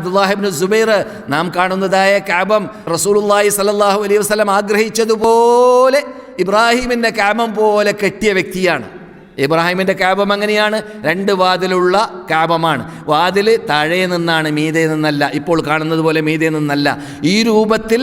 അബ്ദുല്ലാഹിബിൻ സുബൈർ നാം കാണുന്നതായ കാബം റസൂലുള്ളാഹി സലല്ലാഹു അലൈഹി വസ്ലം ആഗ്രഹിച്ചതുപോലെ ഇബ്രാഹിമിന്റെ കാമം പോലെ കെട്ടിയ വ്യക്തിയാണ്. ഇബ്രാഹിമിന്റെ കാബം അങ്ങനെയാണ് രണ്ട് വാതിലുള്ള കാബമാണ് വാതിൽ താഴെ നിന്നാണ് മീതെ നിന്നല്ല. ഇപ്പോൾ കാണുന്നത് പോലെ മീതെ നിന്നല്ല. ഈ രൂപത്തിൽ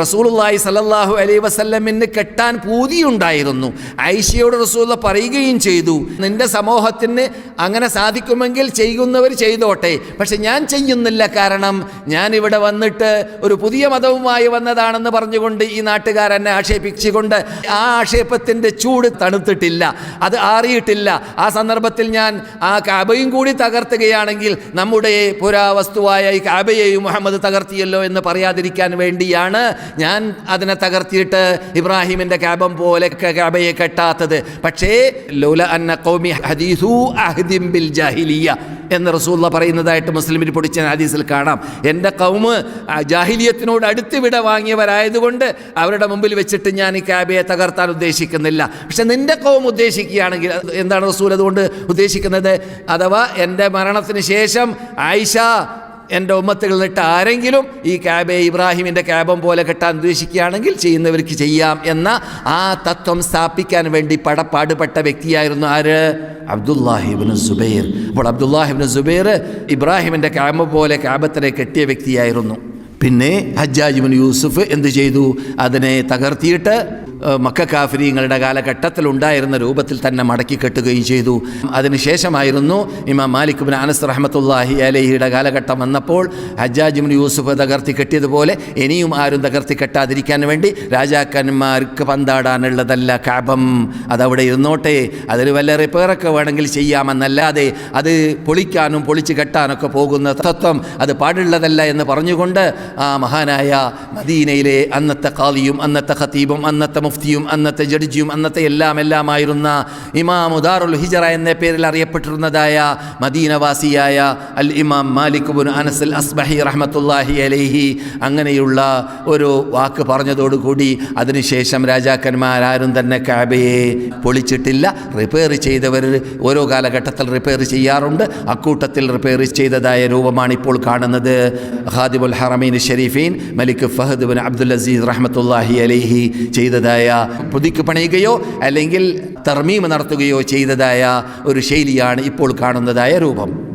റസൂലുള്ളാഹി സല്ലല്ലാഹു അലൈഹി വസല്ലമിന് കെട്ടാൻ പൂതിയുണ്ടായിരുന്നു. ഐഷയോട് റസൂല പറയുകയും ചെയ്തു നിന്റെ സമൂഹത്തിന് അങ്ങനെ സാധിക്കുമെങ്കിൽ ചെയ്യുന്നവർ ചെയ്തോട്ടെ. പക്ഷെ ഞാൻ ചെയ്യുന്നില്ല കാരണം ഞാൻ ഇവിടെ വന്നിട്ട് ഒരു പുതിയ മതവുമായി വന്നതാണെന്ന് പറഞ്ഞുകൊണ്ട് ഈ നാട്ടുകാരെന്നെ ആക്ഷേപിച്ചുകൊണ്ട് ആ ആക്ഷേപത്തിന്റെ ചൂട് തണുത്തിട്ടില്ല. അത് ആറിയിട്ടില്ല ആ സന്ദർഭത്തിൽ ഞാൻ ആ കാബയും കൂടി തകർത്തുകയാണെങ്കിൽ നമ്മുടെ പുരാവസ്തുവായ ഈ കാബയെയും മുഹമ്മദ് തകർത്തിയല്ലോ എന്ന് പറയാതിരിക്കാൻ വേണ്ടിയാണ് ഞാൻ അതിനെ തകർത്തിയിട്ട് ഇബ്രാഹിമിന്റെ കാബം പോലെ കാബയെ കെട്ടാത്തത്. പക്ഷേ ലൗല അന്ന ഖൗമി ഹദീസു അഹ്ദിം ബിൽ ജാഹിലിയ എന്ന് റസൂള്ള പറയുന്നതായിട്ട് മുസ്ലിമിൽ പൊടിച്ച ഹദീസിൽ കാണാം. എന്റെ കൗമ് ജാഹിലിയത്തിനോട് അടുത്ത് വിട വാങ്ങിയവരായതുകൊണ്ട് അവരുടെ മുമ്പിൽ വെച്ചിട്ട് ഞാൻ ഈ കാബയെ തകർത്താൻ ഉദ്ദേശിക്കുന്നില്ല. പക്ഷെ നിന്റെ കൗം ഉദ്ദേശിക്കുകയാണെങ്കിൽ എന്താണ് റസൂൽ അതുകൊണ്ട് ഉദ്ദേശിക്കുന്നത്? അഥവാ എന്റെ മരണത്തിന് ശേഷം ആയിഷ എന്റെ ഉമ്മത്തുകൾ നിന്നിട്ട് ആരെങ്കിലും ഈ ക്യാബെ ഇബ്രാഹിമിന്റെ ക്യാബം പോലെ കെട്ടാൻ ഉദ്ദേശിക്കുകയാണെങ്കിൽ ചെയ്യുന്നവർക്ക് ചെയ്യാം എന്ന ആ തത്വം സ്ഥാപിക്കാൻ വേണ്ടി പടപ്പാടുപെട്ട വ്യക്തിയായിരുന്നു ആര്? അബ്ദുല്ലാഹിബിന് സുബൈർ. അപ്പോൾ അബ്ദുല്ലാഹിബിന് സുബൈർ ഇബ്രാഹിമിന്റെ ക്യാബ് പോലെ ക്യാബത്തിനെ കെട്ടിയ വ്യക്തിയായിരുന്നു. പിന്നെ ഹജ്ജാജിബിൻ യൂസുഫ് എന്ത് ചെയ്തു? അതിനെ തകർത്തിയിട്ട് ഏഹ്, മക്ക കാഫിരിങ്ങളുടെ കാലഘട്ടത്തിൽ ഉണ്ടായിരുന്ന രൂപത്തിൽ തന്നെ മടക്കി കെട്ടുകയും ചെയ്തു. അതിനുശേഷമായിരുന്നു ഇമാം മാലിക് ബിൻ അനസ് റഹമത്തുല്ലാഹി അലഹിയുടെ കാലഘട്ടം വന്നപ്പോൾ ഹജ്ജാജിബിൻ യൂസുഫ് തകർത്തി കെട്ടിയതുപോലെ ഇനിയും ആരും തകർത്തി കെട്ടാതിരിക്കാൻ വേണ്ടി രാജാക്കന്മാർക്ക് പന്താടാനുള്ളതല്ല കാബം. അതവിടെ ഇരുന്നോട്ടെ അതിൽ വല്ല റിപ്പയറൊക്കെ വേണമെങ്കിൽ ചെയ്യാമെന്നല്ലാതെ അത് പൊളിക്കാനും പൊളിച്ച് കെട്ടാനൊക്കെ പോകുന്ന തത്വം അത് പാടുള്ളതല്ല എന്ന് പറഞ്ഞുകൊണ്ട് ആ മഹാനായ മദീനയിലെ അന്നത്തെ കാലിയും അന്നത്തെ ഖത്തീബും അന്നത്തെ മുഫ്തിയും അന്നത്തെ ജഡ്ജിയും അന്നത്തെ എല്ലാം എല്ലാമായിരുന്ന ഇമാം ഉദാറുൽ ഹിജറ എന്ന പേരിൽ അറിയപ്പെട്ടിരുന്നതായ മദീനവാസിയായ അൽ ഇമാം മാലിക് ബുൻ അനസ് അൽ അസ്ബഹി റഹ്മത്തുല്ലാഹി അലൈഹി അങ്ങനെയുള്ള ഒരു വാക്ക് പറഞ്ഞതോടുകൂടി അതിനുശേഷം രാജാക്കന്മാരാരും തന്നെ കാബയെ പൊളിച്ചിട്ടില്ല. റിപ്പയർ ചെയ്തവർ ഓരോ കാലഘട്ടത്തിൽ റിപ്പയർ ചെയ്യാറുണ്ട്. അക്കൂട്ടത്തിൽ റിപ്പയർ ചെയ്തതായ രൂപമാണ് ഇപ്പോൾ കാണുന്നത്. ഹാദിബുൽ ഹറമീൻ ഷെരീഫീൻ മലിക് ഫഹദ് ബിൻ അബ്ദുൽ അസീസ് റഹ്മത്തുല്ലാഹി അലൈഹി ചെയ്തതായ പുതുക്കി പണിയുകയോ അല്ലെങ്കിൽ തർമീമ നടത്തുകയോ ചെയ്തതായ ഒരു ശൈലിയാണ് ഇപ്പോൾ കാണുന്നതായ രൂപം.